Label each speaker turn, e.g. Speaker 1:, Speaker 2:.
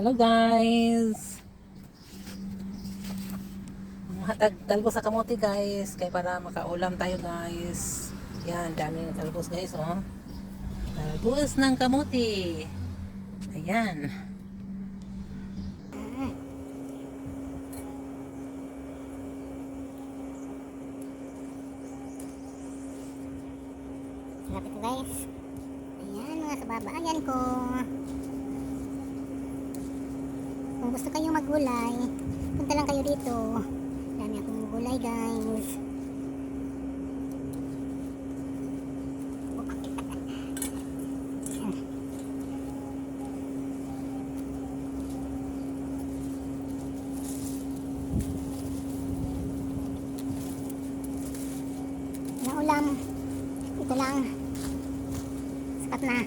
Speaker 1: Hello guys! Hatag talbos sa kamote guys. Kaya para makaulam tayo guys. Yan, dami ng talbos guys oh. Talbos ng kamote. Ayan.
Speaker 2: Lapit guys. Ayan mga kababayan ko. Kung gusto kayong maggulay, punta lang kayo dito. Dami akong gulay guys. na ulam ito lang sapat na